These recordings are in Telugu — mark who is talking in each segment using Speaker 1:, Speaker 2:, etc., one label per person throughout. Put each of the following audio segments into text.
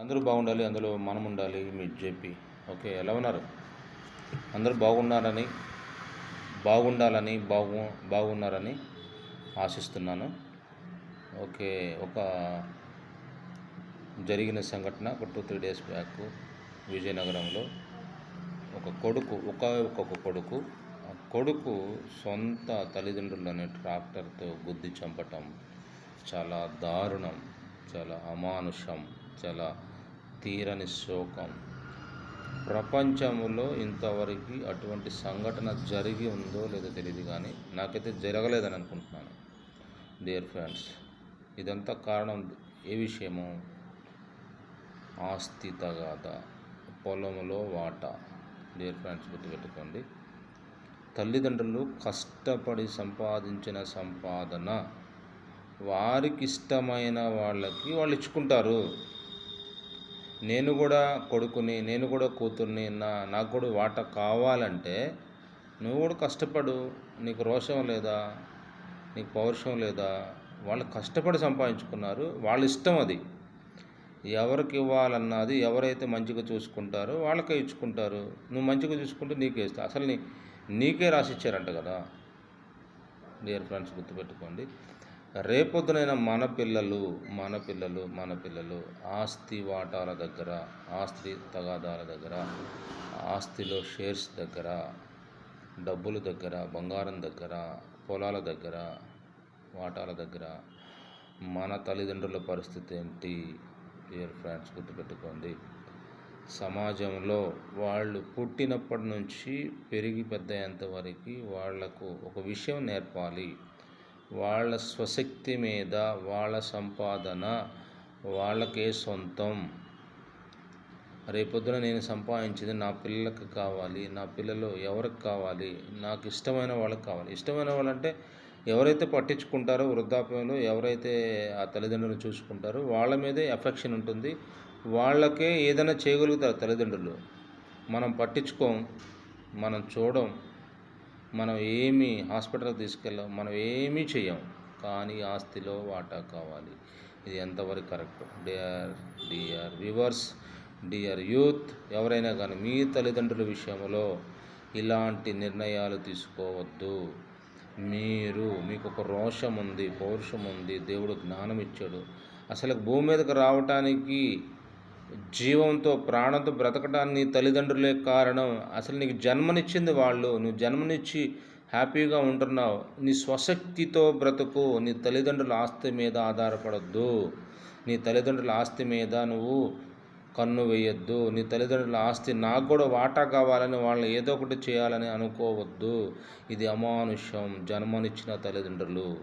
Speaker 1: అందరూ బాగుండాలి అందులో మనం ఉండాలి మీరు చెప్పి ఓకే ఎలా ఉన్నారు? అందరూ బాగున్నారని బాగుండాలని బాగు బాగున్నారని ఆశిస్తున్నాను. ఓకే ఒక జరిగిన సంఘటన ఒక టూ త్రీ డేస్ బ్యాక్ విజయనగరంలో. ఒక కొడుకు ఒక ఒక్కొక్క కొడుకు. ఆ కొడుకు సొంత తల్లిదండ్రులని ట్రాక్టర్తో గుద్ది చంపటం చాలా దారుణం చాలా అమానుషం చాలా తీరని శోకం. ప్రపంచంలో ఇంతవరకు అటువంటి సంఘటన జరిగి ఉందో లేదో తెలియదు కానీ నాకైతే జరగలేదని అనుకుంటున్నాను. డియర్ ఫ్రెండ్స్ ఇదంతా కారణం ఏ విషయము? ఆస్తి తగాద పొలంలో వాటా. డియర్ ఫ్రెండ్స్ గుర్తుపెట్టుకోండి. తల్లిదండ్రులు కష్టపడి సంపాదించిన సంపాదన వారికి ఇష్టమైన వాళ్ళకి వాళ్ళు ఇచ్చుకుంటారు. నేను కూడా కొడుకుని నేను కూడా కూతుర్ని నా నాకు కూడా వాటా కావాలంటే నువ్వు కూడా కష్టపడు. నీకు రోషం లేదా? నీకు పౌరుషం లేదా? వాళ్ళు కష్టపడి సంపాదించుకున్నారు. వాళ్ళ ఇష్టం అది. ఎవరికి ఇవ్వాలన్నది ఎవరైతే మంచిగా చూసుకుంటారో వాళ్ళకే ఇచ్చుకుంటారు. నువ్వు మంచిగా చూసుకుంటే నీకే ఇస్తా. అసలు నీ నీకే రాసిచ్చారంట కదా. డియర్ ఫ్రెండ్స్ గుర్తుపెట్టుకోండి. రేపొద్దునైనా మన పిల్లలు మన పిల్లలు మన పిల్లలు ఆస్తి వాటాల దగ్గర ఆస్తి తగాదాల దగ్గర ఆస్తిలో షేర్స్ దగ్గర డబ్బుల దగ్గర బంగారం దగ్గర పొలాల దగ్గర వాటాల దగ్గర మన తల్లిదండ్రుల పరిస్థితి ఏంటి? డియర్ ఫ్రెండ్స్ గుర్తుపెట్టుకోండి. సమాజంలో వాళ్ళు పుట్టినప్పటి నుంచి పెరిగి పెద్దయ్యేంత వరకు వాళ్ళకు ఒక విషయం నేర్పాలి. వాళ్ళ స్వశక్తి మీద వాళ్ళ సంపాదన వాళ్ళకే సొంతం. రేపొద్దున నేను సంపాదించింది నా పిల్లలకు కావాలి నా పిల్లలు ఎవరికి కావాలి నాకు ఇష్టమైన వాళ్ళకి కావాలి. ఇష్టమైన వాళ్ళంటే ఎవరైతే పట్టించుకుంటారో వృద్ధాప్యంలో ఎవరైతే ఆ తల్లిదండ్రులు చూసుకుంటారో వాళ్ళ మీదే ఎఫెక్షన్ ఉంటుంది. వాళ్ళకే ఏదైనా చేయగలుగుతారు తల్లిదండ్రులు. మనం పట్టించుకోం మనం చూడం మనం ఏమి హాస్పిటల్కి తీసుకెళ్ళాం మనం ఏమీ చేయం కానీ ఆస్తిలో వాటా కావాలి. ఇది ఎంతవరకు correct? DR DR viewers DR youth ఎవరైనా కానీ మీ తల్లిదండ్రుల విషయంలో ఇలాంటి నిర్ణయాలు తీసుకోవద్దు. మీరు మీకు ఒక రోషం ఉంది పౌరుషం ఉంది దేవుడు జ్ఞానం ఇచ్చాడు అసలు భూమి మీదకి రావటానికి జీవంతో ప్రాణంతో బ్రతకడానికి తల్లిదండ్రులే కారణం. అసలు నీకు జన్మనిచ్చింది వాళ్ళు. నువ్వు జన్మనిచ్చి హ్యాపీగా ఉంటున్నావు. నీ స్వశక్తితో బ్రతుకు. నీ తల్లిదండ్రుల ఆస్తి మీద ఆధారపడద్దు. నీ తల్లిదండ్రుల ఆస్తి మీద నువ్వు కన్ను వేయొద్దు. నీ తల్లిదండ్రుల ఆస్తి నాకు కూడా వాటా కావాలని వాళ్ళని ఏదో ఒకటి చేయాలని అనుకోవద్దు. ఇది అమానుష్యం. జన్మనిచ్చిన తల్లిదండ్రులు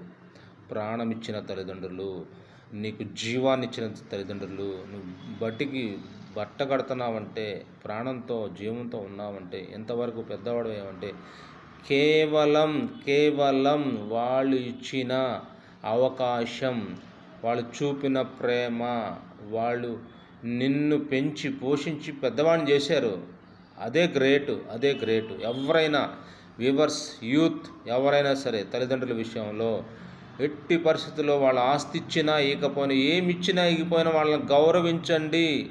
Speaker 1: ప్రాణమిచ్చిన తల్లిదండ్రులు నీకు జీవాన్ని ఇచ్చిన తల్లిదండ్రులు నువ్వు బట్టికి బట్ట కడుతున్నావంటే ప్రాణంతో జీవంతో ఉన్నావంటే ఎంతవరకు పెద్దవాడు ఏమంటే కేవలం కేవలం వాళ్ళు ఇచ్చిన అవకాశం వాళ్ళు చూపిన ప్రేమ వాళ్ళు నిన్ను పెంచి పోషించి పెద్దవాడిని చేశారు. అదే గ్రేటు అదే గ్రేటు. ఎవరైనా వివర్స్ యూత్ ఎవరైనా సరే తల్లిదండ్రుల విషయంలో ఎట్టి పరిస్థితుల్లో వాళ్ళ ఆస్తి ఇచ్చినా ఇకపోయినా ఏమి ఇచ్చినా ఇకపోయినా వాళ్ళని గౌరవించండి.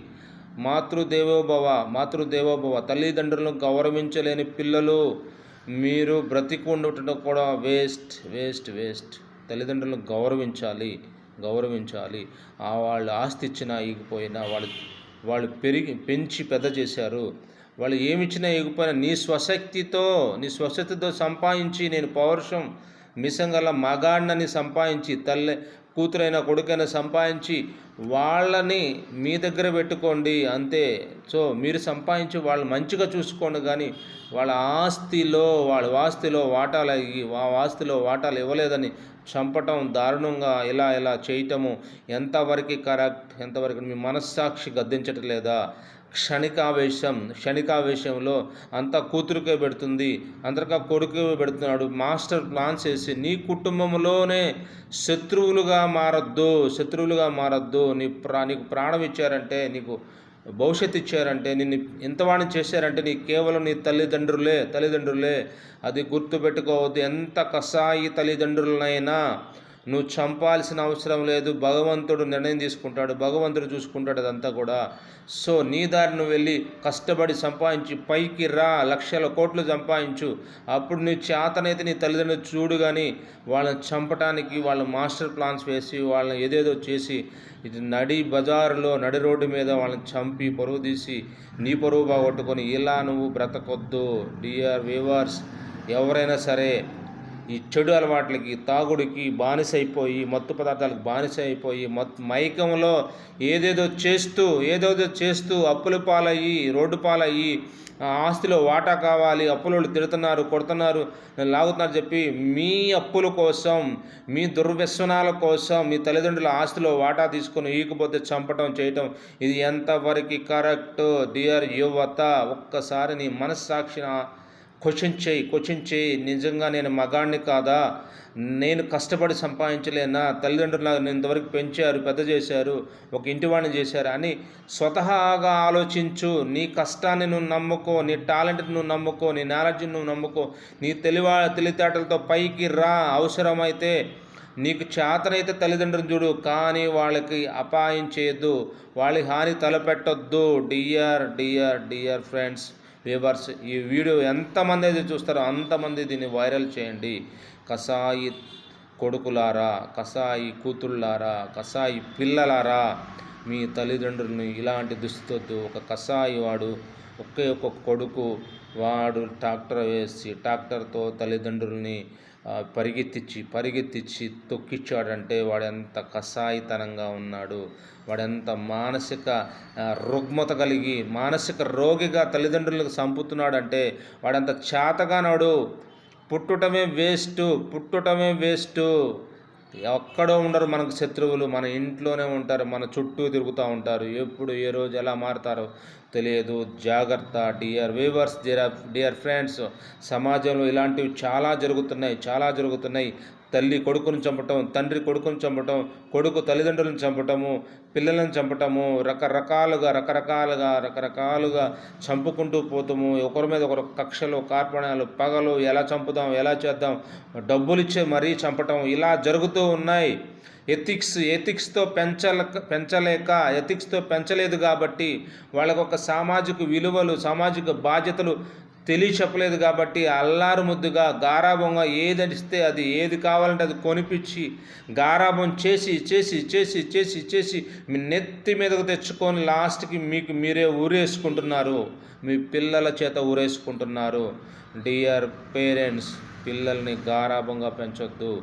Speaker 1: మాతృదేవోభవ మాతృదేవోభవ తల్లిదండ్రులను గౌరవించలేని పిల్లలు మీరు బ్రతికి ఉండటం కూడా వేస్ట్ వేస్ట్ వేస్ట్. తల్లిదండ్రులను గౌరవించాలి గౌరవించాలి. ఆ వాళ్ళు ఆస్తి ఇచ్చినా ఇగిపోయినా వాళ్ళు వాళ్ళు పెరిగి పెంచి పెద్ద చేశారు. వాళ్ళు ఏమిచ్చినా ఇగిపోయినా నీ స్వశక్తితో నీ స్వశక్తితో సంపాదించి నేను పౌరుషం మిసంగల మగాణ్ణని సంపాదించి తల్లి కూతురైన కొడుకైనా సంపాదించి వాళ్ళని మీ దగ్గర పెట్టుకోండి అంతే. సో మీరు సంపాదించి వాళ్ళు మంచిగా చూసుకోండి కానీ వాళ్ళ ఆస్తిలో వాళ్ళ ఆస్తిలో వాటాలు ఆ ఆస్తిలో వాటాలు ఇవ్వలేదని చంపటం దారుణంగా ఇలా ఇలా చేయటము ఎంతవరకు కరెక్ట్ ఎంతవరకు మీ మనస్సాక్షి గద్దించటం లేదా? క్షణికావేశం క్షణికావేశంలో అంతా కూతురుకే పెడుతుంది అందరికా కొడుకే పెడుతున్నాడు. మాస్టర్ ప్లాన్ చేసి నీ కుటుంబంలోనే శత్రువులుగా మారద్దు శత్రువులుగా మారద్దు. నీ ప్రా నీకు ప్రాణం ఇచ్చారంటే నీకు భవిష్యత్తు ఇచ్చారంటే నిన్ను ఎంతవాణి చేశారంటే నీ కేవలం నీ తల్లిదండ్రులే తల్లిదండ్రులే. అది గుర్తుపెట్టుకోవద్దు. ఎంత కసాయి తల్లిదండ్రులనైనా నువ్వు చంపాల్సిన అవసరం లేదు. భగవంతుడు నిర్ణయం తీసుకుంటాడు. భగవంతుడు చూసుకుంటాడు అదంతా కూడా. సో నీ దారి నువ్వు వెళ్ళి కష్టపడి సంపాదించి పైకి రా. లక్షల కోట్లు సంపాదించు. అప్పుడు నీ చేతనైతే నీ తల్లిదండ్రులు చూడు కానీ వాళ్ళని చంపటానికి వాళ్ళ మాస్టర్ ప్లాన్స్ వేసి వాళ్ళని ఏదేదో చేసి ఇది నడి బజారులో నడి రోడ్డు మీద వాళ్ళని చంపి పరువు తీసి నీ పరువు బాగొట్టుకొని ఇలా నువ్వు బ్రతకొద్దు. డిఆర్ వేవర్స్ ఎవరైనా సరే ఈ చెడు అలవాట్లకి తాగుడికి బానిస అయిపోయి మత్తు పదార్థాలకు బానిస అయిపోయి మత్ మైకంలో ఏదేదో చేస్తూ ఏదేదో చేస్తూ అప్పుల పాలయ్యి రోడ్డు పాలయ్యి ఆ ఆస్తిలో వాటా కావాలి అప్పులోళ్ళు తిడుతున్నారు కొడుతున్నారు లాగుతున్నారు చెప్పి మీ అప్పుల కోసం మీ దుర్వ్యసనాల కోసం మీ తల్లిదండ్రుల ఆస్తిలో వాటా తీసుకొని ఈకపోతే చంపటం చేయటం ఇది ఎంతవరకు కరెక్ట్? డియర్ యువత ఒక్కసారి నీ మనస్సాక్షిని క్వశ్చన్ చేయి క్వశ్చన్ చేయి నిజంగా నేను మగాడిని కాదా? నేను కష్టపడి సంపాదించలేనా? తల్లిదండ్రులు నాకు ఇంతవరకు పెంచారు పెద్ద చేశారు ఒక ఇంటివాడిని చేశారు అని స్వతహాగా ఆలోచించు. నీ కష్టాన్ని నువ్వు నమ్ముకో నీ టాలెంట్ నువ్వు నమ్ముకో నీ నాలెడ్జ్ని నువ్వు నమ్ముకో. నీ తెలివా తెలివితేటలతో పైకి రా. అవసరమైతే నీకు చేతనైతే తల్లిదండ్రులు చూడు కానీ వాళ్ళకి అపాయం చేయొద్దు. వాళ్ళకి హాని తలపెట్టొద్దు. Dear dear dear friends. Viewers ఈ వీడియో ఎంతమంది అయితే చూస్తారో అంతమంది దీన్ని వైరల్ చేయండి. కసాయి కొడుకులారా కసాయి కూతుళ్ళారా కసాయి పిల్లలారా మీ తల్లిదండ్రులని ఇలాంటి దుస్థితొద్దు ఒక కసాయి వాడు ఒకే ఒక కొడుకు వాడు ట్రాక్టర్ వేసి ట్రాక్టర్తో తల్లిదండ్రుల్ని పరిగెత్తిచ్చి పరిగెత్తిచ్చి తొక్కిచ్చాడంటే వాడెంత కషాయితనంగా కసాయితనంగా ఉన్నాడు. వాడెంత మానసిక రుగ్మత కలిగి మానసిక రోగిగా తల్లిదండ్రులకు సంపుతున్నాడంటే వాడంత చేతగానాడు పుట్టుటమే వేస్ట్ పుట్టుటమే వేస్ట్. ఎక్కడో ఉండరు మనకు శత్రువులు మన ఇంట్లోనే ఉంటారు మన చుట్టూ తిరుగుతూ ఉంటారు. ఎప్పుడు ఏ రోజు ఎలా మారుతారో తెలియదు. జాగ్రత్త dear viewers dear dear friends సమాజంలో ఇలాంటివి చాలా జరుగుతున్నాయి చాలా జరుగుతున్నాయి. తల్లి కొడుకుని చంపటం తండ్రి కొడుకుని చంపటం కొడుకు తల్లిదండ్రులను చంపటము పిల్లలను చంపటము రకరకాలుగా రకరకాలుగా రకరకాలుగా చంపుకుంటూ పోతాము. ఒకరి మీద ఒకరు కక్షలు కార్పణ్యాలు పగలు ఎలా చంపుదాం ఎలా చేద్దాం డబ్బులు ఇచ్చే మరీ చంపటం ఇలా జరుగుతూ ఉన్నాయి. ఎథిక్స్ ఎథిక్స్తో పెంచల పెంచలేక ఎథిక్స్తో పెంచలేదు కాబట్టి వాళ్ళకు ఒక సామాజిక విలువలు సామాజిక బాధ్యతలు తెలియ చెప్పలేదు కాబట్టి అల్లారు ముద్దుగా గారాభంగా ఏది అడిస్తే అది ఏది కావాలంటే అది కొనిపించి గారాభం చేసి చేసి చేసి చేసి చేసి మీ నెత్తి మీదకు తెచ్చుకొని లాస్ట్కి మీకు మీరే ఊరేసుకుంటున్నారు. మీ పిల్లల చేత ఊరేసుకుంటున్నారు. డియర్ పేరెంట్స్ పిల్లల్ని గారాభంగా పెంచొద్దు.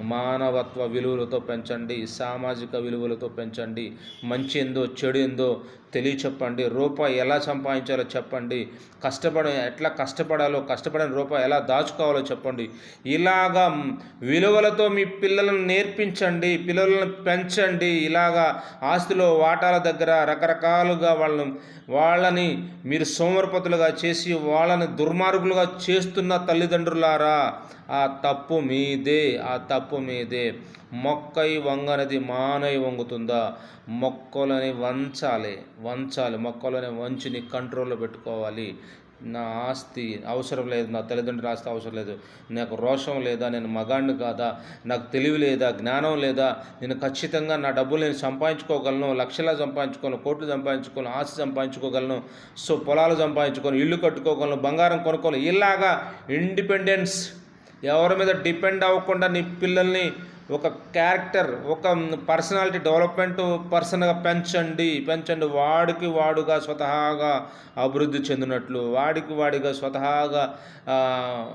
Speaker 1: మానవత్వ విలువలతో పెంచండి. సామాజిక విలువలతో పెంచండి. మంచి ఏందో చెడు ఏందో తెలియ చెప్పండి రూపాయి ఎలా సంపాదించాలో చెప్పండి. కష్టపడ ఎట్లా కష్టపడాలో కష్టపడిన రూపాయి ఎలా దాచుకోవాలో చెప్పండి. ఇలాగా విలువలతో మీ పిల్లలను నేర్పించండి పిల్లలను పెంచండి. ఇలాగా ఆస్తిలో వాటాల దగ్గర రకరకాలుగా వాళ్ళని వాళ్ళని మీరు సోమరపతులుగా చేసి వాళ్ళని దుర్మార్గులుగా చేస్తున్న తల్లిదండ్రులారా ఆ తప్పు మీదే ఆ తప్పు మీదే. మొక్కై వంగనది మానై వంగుతుందా? మొక్కలని వంచాలి వంచాలి. మొక్కలని వంచిని కంట్రోల్లో పెట్టుకోవాలి. నా ఆస్తి అవసరం లేదు నా తల్లిదండ్రుల ఆస్తి అవసరం లేదు. నాకు రోషం లేదా నేను మగాణ్ణి కాదా? నాకు తెలివి లేదా జ్ఞానం లేదా? నేను ఖచ్చితంగా నా డబ్బులు నేను సంపాదించుకోగలను లక్షలా సంపాదించుకోను కోట్లు సంపాదించుకోను ఆస్తి సంపాదించుకోగలను సో పొలాలు సంపాదించుకొని ఇల్లు కట్టుకోగలను బంగారం కొనుక్కోను. ఇలాగా ఇండిపెండెన్స్ ఎవరి మీద డిపెండ్ అవ్వకుండా నీ పిల్లల్ని ఒక క్యారెక్టర్ ఒక పర్సనాలిటీ డెవలప్మెంట్ పర్సన్గా పెంచండి. పెంచండి. వాడికి వాడుగా స్వతహాగా అభివృద్ధి చెందినట్లు వాడికి వాడిగా స్వతహాగా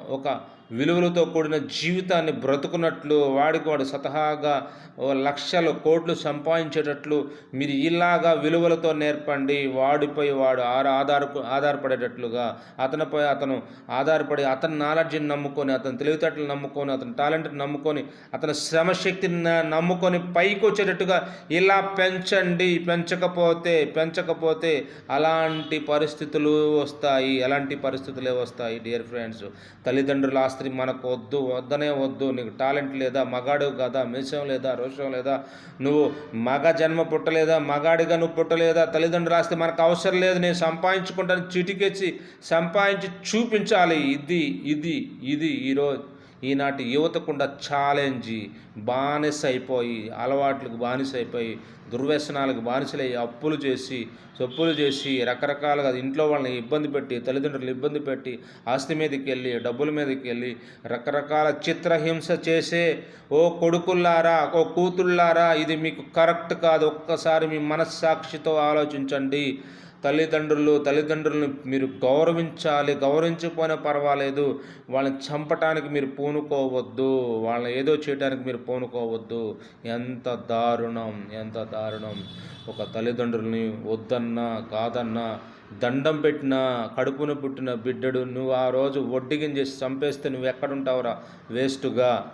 Speaker 1: ఒక విలువలతో కూడిన జీవితాన్ని బ్రతుకున్నట్లు వాడికి వాడు స్వతహాగా ఓ లక్షలు కోట్లు సంపాదించేటట్లు మీరు ఇలాగా విలువలతో నేర్పండి. వాడిపై వాడు ఆర ఆధార ఆధారపడేటట్లుగా అతనిపై అతను ఆధారపడి అతని నాలెడ్జ్ని నమ్ముకొని అతని తెలివితేటలు నమ్ముకొని అతని టాలెంట్ని నమ్ముకొని అతని శ్రమశక్తిని నమ్ముకొని పైకి వచ్చేటట్టుగా ఇలా పెంచండి. పెంచకపోతే పెంచకపోతే అలాంటి పరిస్థితులు వస్తాయి. అలాంటి పరిస్థితులే వస్తాయి డియర్ ఫ్రెండ్స్. తల్లిదండ్రుల ఆస్తి మనకు వద్దు వద్దనే వద్దు. నీకు టాలెంట్ లేదా మగాడు కదా మీసం లేదా రోషం లేదా నువ్వు మగ జన్మ పుట్టలేదా మగాడిగా నువ్వు పుట్టలేదా తల్లిదండ్రులు రాస్తే మనకు అవసరం లేదు నేను సంపాదించుకుంటాను చిటికెచ్చి సంపాదించి చూపించాలి. ఇది ఇది ఇది ఈరోజు. ఈనాటి యువతకుండా ఛాలెంజి బానిస అయిపోయి అలవాట్లకు బానిస అయిపోయి దుర్వ్యసనాలకు బానిసలయ్యి అప్పులు చేసి సొప్పులు చేసి రకరకాలుగా ఇంట్లో వాళ్ళని ఇబ్బంది పెట్టి తల్లిదండ్రులు ఇబ్బంది పెట్టి ఆస్తి మీదకి వెళ్ళి డబ్బుల మీదకి వెళ్ళి రకరకాల చిత్రహింస చేసే ఓ కొడుకుల్లారా ఓ కూతుళ్ళారా ఇది మీకు కరెక్ట్ కాదు. ఒక్కసారి మీ మనస్సాక్షితో ఆలోచించండి. తల్లిదండ్రులు తల్లిదండ్రులను మీరు గౌరవించాలి గౌరవించకపోయినా పర్వాలేదు. వాళ్ళని చంపటానికి మీరు పూనుకోవద్దు. వాళ్ళని ఏదో చేయడానికి మీరు పూనుకోవద్దు. ఎంత దారుణం ఎంత దారుణం. ఒక తల్లిదండ్రుల్ని వద్దన్నా కాదన్నా దండం పెట్టిన కడుపున పుట్టిన బిడ్డడు నువ్వు ఆ రోజు వడ్డిగించేసి చంపేస్తే నువ్వు ఎక్కడుంటావురా? వేస్ట్గా.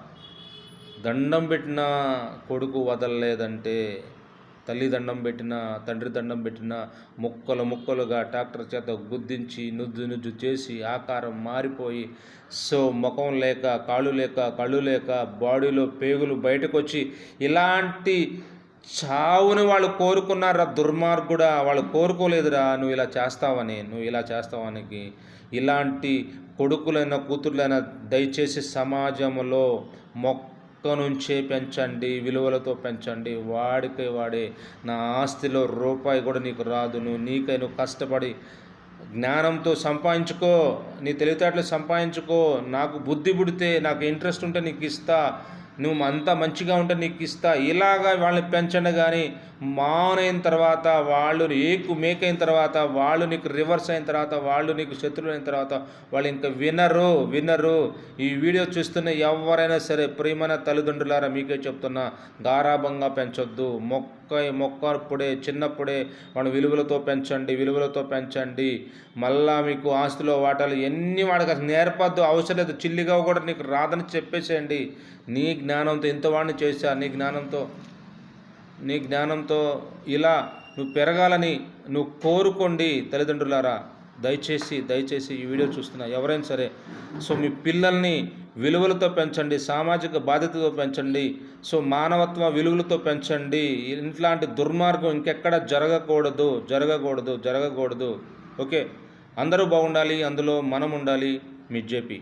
Speaker 1: దండం పెట్టిన కొడుకు వదలలేదంటే తల్లి దండం పెట్టిన తండ్రి దండం పెట్టిన ముక్కలు ముక్కలుగా ట్రాక్టర్ చేత గుద్దించి నుజ్జు నుజ్జు చేసి ఆకారం మారిపోయి సో ముఖం లేక కాళ్ళు లేక కళ్ళు లేక బాడీలో పేగులు బయటకు వచ్చి ఇలాంటి చావుని వాళ్ళు కోరుకున్నారా? దుర్మార్గుడా వాళ్ళు కోరుకోలేదురా నువ్వు ఇలా చేస్తావని నువ్వు ఇలా చేస్తావనికి ఇలాంటి కొడుకులైన కూతుర్లైన దయచేసి సమాజంలో మొక్క నుంచే పెంచండి విలువలతో పెంచండి. వాడికే వాడే నా ఆస్తిలో రూపాయి కూడా నీకు రాదు. నువ్వు నీకై నువ్వు కష్టపడి జ్ఞానంతో సంపాదించుకో నీ తెలివితేటలు సంపాదించుకో. నాకు బుద్ధి పుడితే నాకు ఇంట్రెస్ట్ ఉంటే నీకు ఇస్తా. నువ్వు అంతా మంచిగా ఉంటే నీకు ఇస్తా. ఇలాగా వాళ్ళని పెంచండి కానీ మానైన తర్వాత వాళ్ళు ఏకు మేకైన తర్వాత వాళ్ళు నీకు రివర్స్ అయిన తర్వాత వాళ్ళు నీకు శత్రువులు అయిన తర్వాత వాళ్ళు ఇంకా వినరు వినరు. ఈ వీడియో చూస్తున్న ఎవరైనా సరే ప్రియమైన తల్లిదండ్రులారా మీకే చెప్తున్నా గారాభంగా పెంచొద్దు. మొక్క మొక్కప్పుడే చిన్నప్పుడే వాళ్ళ విలువలతో పెంచండి విలువలతో పెంచండి. మళ్ళా మీకు ఆస్తిలో వాటాలు ఎన్ని వాడికి అసలు నేర్పద్దు అవసరం లేదు. చిల్లిగా కూడా నీకు రాదని చెప్పేసేయండి. నీ జ్ఞానంతో ఇంత వాడిని చేశా నీ జ్ఞానంతో నీ జ్ఞానంతో ఇలా నువ్వు పెరగాలని నువ్వు కోరుకోండి తల్లిదండ్రులారా. దయచేసి దయచేసి ఈ వీడియో చూస్తున్న ఎవరైనా సరే సో మీ పిల్లల్ని విలువలతో పెంచండి సామాజిక బాధ్యతతో పెంచండి సో మానవత్వ విలువలతో పెంచండి. ఇట్లాంటి దుర్మార్గం ఇంకెక్కడ జరగకూడదు జరగకూడదు జరగకూడదు. ఓకే? అందరూ బాగుండాలి అందులో మనం ఉండాలి మీ జేపీ.